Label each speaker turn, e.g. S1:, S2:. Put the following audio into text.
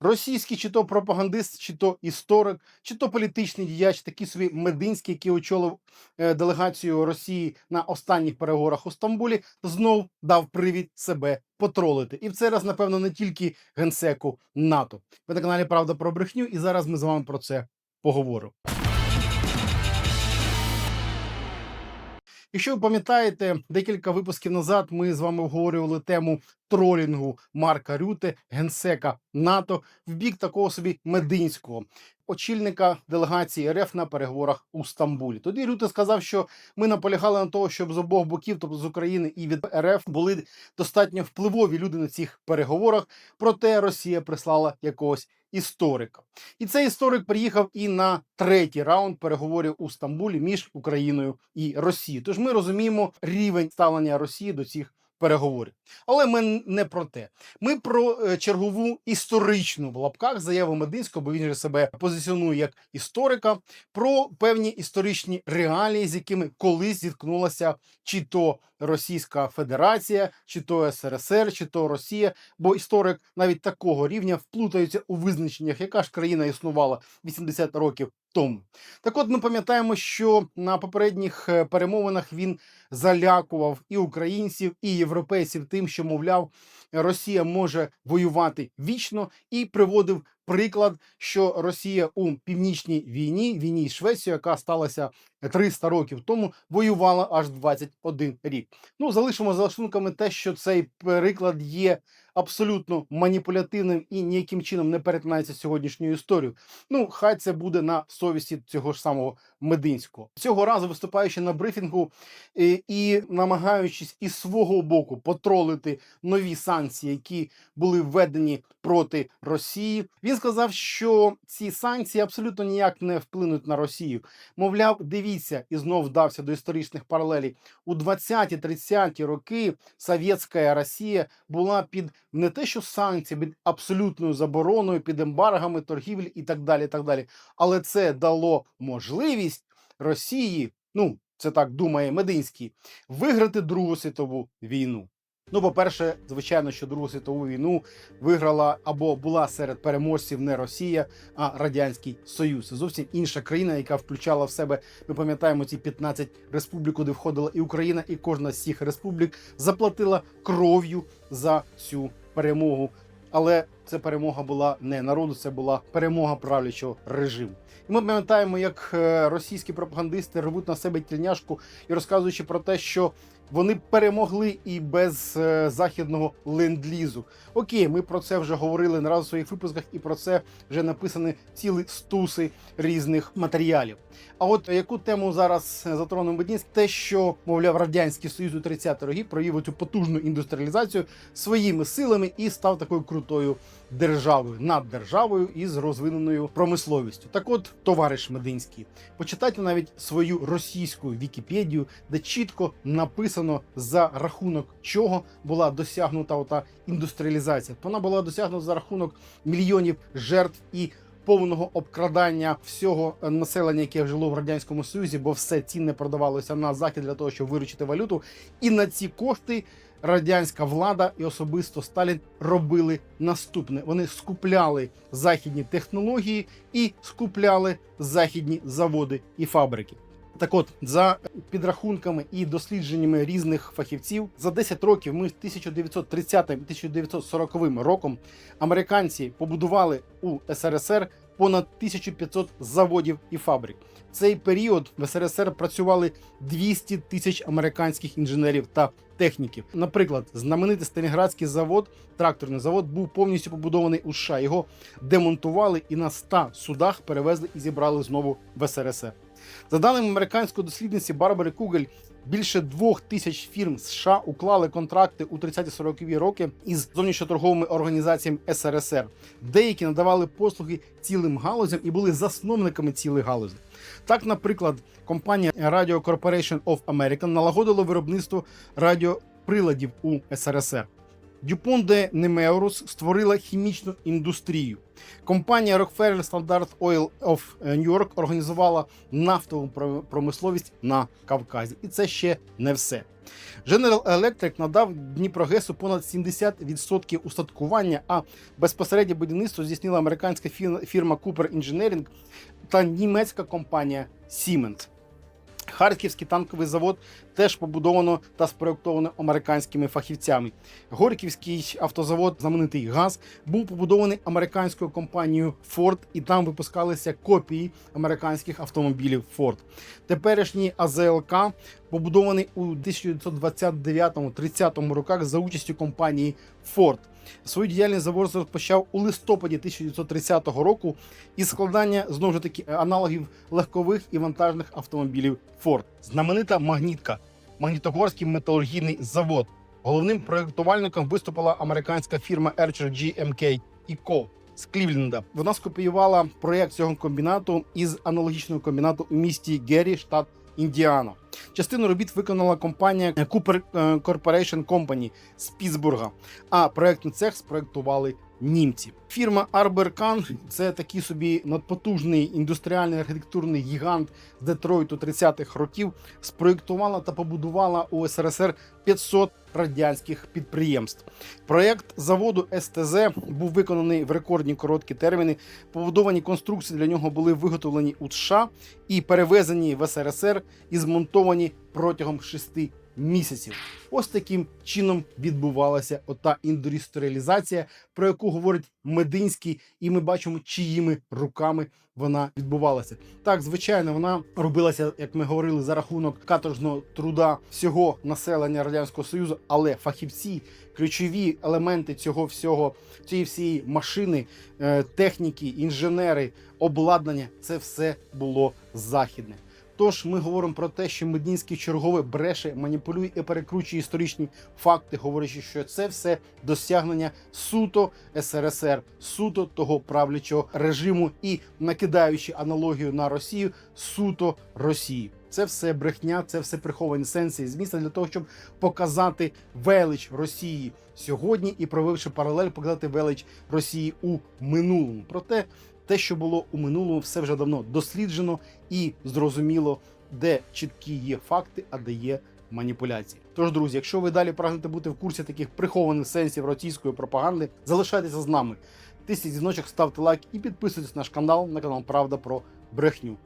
S1: Російський чи то пропагандист, чи то історик, чи то політичний діяч, такий собі Мединський, який очолив е, делегацію Росії на останніх переговорах у Стамбулі, знов дав привід себе потролити. І в цей раз, напевно, не тільки генсеку НАТО. Ви на каналі Правда про брехню, і зараз ми з вами про це поговоримо. Якщо ви пам'ятаєте, декілька випусків назад ми з вами обговорювали тему тролінгу Марка Рюте, генсека НАТО, в бік такого собі мединського очільника делегації РФ на переговорах у Стамбулі. Тоді Рюте сказав, що ми наполягали на того, щоб з обох боків, тобто з України і від РФ, були достатньо впливові люди на цих переговорах. Проте Росія прислала якогось історика. І цей історик приїхав і на третій раунд переговорів у Стамбулі між Україною і Росією. Тож ми розуміємо рівень ставлення Росії до цих переговорів. Але ми не про те. Ми про е, чергову історичну в лапках заяву Мединського, бо він же себе позиціонує як історика, про певні історичні реалії, з якими колись зіткнулася чи то Російська Федерація, чи то СРСР, чи то Росія. Бо історик навіть такого рівня вплутаються у визначеннях, яка ж країна існувала 80 років тому. Так от ми пам'ятаємо, що на попередніх е, перемовинах він залякував і українців, і європейців тим, що мовляв, Росія може воювати вічно, і приводив приклад, що Росія у північній війні, війні з Швецією, яка сталася 300 років тому, воювала аж 21 рік. Ну залишимо за лаштунками те, що цей приклад є абсолютно маніпулятивним і ніяким чином не перетинається з сьогоднішньою історією. Ну, хай це буде на совісті цього ж самого Мединського. Цього разу виступаючи на брифінгу і, і намагаючись із свого боку потролити нові санкції, які були введені проти Росії, він сказав, що ці санкції абсолютно ніяк не вплинуть на Росію. Мовляв, дивіться, і знов вдався до історичних паралелей. У 20-30 роки Совєтська Росія була під не те, що санкції, під абсолютною забороною, під ембаргами, торгівлі і так далі. так далі. Але це дало можливість Росії, ну це так думає Мединський, виграти Другу світову війну. Ну, по-перше, звичайно, що Другу світову війну виграла або була серед переможців не Росія, а Радянський Союз. Зовсім інша країна, яка включала в себе. Ми пам'ятаємо ці 15 республік, куди входила і Україна, і кожна з цих республік заплатила кров'ю за цю перемогу. Але ця перемога була не народу, це була перемога правлячого режиму. І ми пам'ятаємо, як е, російські пропагандисти рвуть на себе тільняшку і розказуючи про те, що вони перемогли і без е, західного ленд-лізу. Окей, ми про це вже говорили не раз у своїх випусках, і про це вже написані цілі стуси різних матеріалів. А от яку тему зараз е, затронув Медінськ? Те, що мовляв радянський союз у 30-ті роки провів цю потужну індустріалізацію своїми силами і став такою крутою державою над державою із розвиненою промисловістю. Так, от, товариш Мединський, почитайте навіть свою російську Вікіпедію, де чітко написано за рахунок чого була досягнута ота індустріалізація. Вона була досягнута за рахунок мільйонів жертв і. Повного обкрадання всього е, населення, яке жило в радянському союзі, бо все цінне продавалося на захід для того, щоб виручити валюту, і на ці кошти радянська влада і особисто Сталін робили наступне: вони скупляли західні технології і скупляли західні заводи і фабрики. Так от, за підрахунками і дослідженнями різних фахівців, за 10 років ми 1930-1940 роком американці побудували у СРСР понад 1500 заводів і фабрик. В цей період в СРСР працювали 200 тисяч американських інженерів та техніків. Наприклад, знаменитий Сталінградський завод, тракторний завод, був повністю побудований у США. Його демонтували і на 100 судах перевезли і зібрали знову в СРСР. За даними американської дослідниці Барбари Кугель, більше двох тисяч фірм США уклали контракти у 30-40-ві роки із зовнішньоторговими організаціями СРСР. Деякі надавали послуги цілим галузям і були засновниками цілих галузей. Так, наприклад, компанія Radio Corporation of America налагодила виробництво радіоприладів у СРСР. Дюпон де Немеурус створила хімічну індустрію. Компанія Rockefeller Standard Oil of New York організувала нафтову про- промисловість на Кавказі. І це ще не все. General Electric надав Дніпрогесу понад 70% устаткування, а безпосереднє будівництво здійснила американська фі- фірма Cooper Engineering та німецька компанія Siemens. Харківський танковий завод теж побудовано та спроєктовано американськими фахівцями. Горьківський автозавод, знаменитий ГАЗ, був побудований американською компанією Ford, і там випускалися копії американських автомобілів Ford. Теперішній АЗЛК побудований у 1929-30 роках за участю компанії Ford. Свою діяльність завод розпочав у листопаді 1930 року із складання знову ж таки аналогів легкових і вантажних автомобілів Ford. Знаменита магнітка, магнітогорський металургійний завод. Головним проєктувальником виступила американська фірма Archer GMK Co. з Клівленда. Вона скопіювала проєкт цього комбінату із аналогічного комбінату у місті Геррі, штат Індіана. Частину робіт виконала компанія Cooper е, Corporation Company з Пітсбурга, а проектний цех спроєктували німці. Фірма Арберкан це такий собі надпотужний індустріальний архітектурний гігант з Детройту 30-х років. Спроєктувала та побудувала у СРСР 500 радянських підприємств. Проєкт заводу СТЗ був виконаний в рекордні короткі терміни. Побудовані конструкції для нього були виготовлені у США і перевезені в СРСР і змонтовані протягом шести місяців. Ось таким чином відбувалася ота індустріалізація, про яку говорить Мединський, і ми бачимо, чиїми руками вона відбувалася. Так, звичайно, вона робилася, як ми говорили, за рахунок каторжного труда всього населення радянського союзу, але фахівці, ключові елементи цього всього, цієї всієї машини, е, техніки, інженери, обладнання це все було західне. Тож ми говоримо про те, що Мединський чергове бреше, маніпулює і перекручує історичні факти, говорячи, що це все досягнення суто СРСР, суто того правлячого режиму і накидаючи аналогію на Росію, суто Росії. Це все брехня, це все приховані сенси і зміста для того, щоб показати велич Росії сьогодні і провівши паралель, показати велич Росії у минулому. Проте те, що було у минулому, все вже давно досліджено і зрозуміло, де чіткі є факти, а де є маніпуляції. Тож, друзі, якщо ви далі прагнете бути в курсі таких прихованих сенсів російської пропаганди, залишайтеся з нами. Тисніть дзвіночок, ставте лайк і підписуйтесь на наш канал на канал Правда про брехню.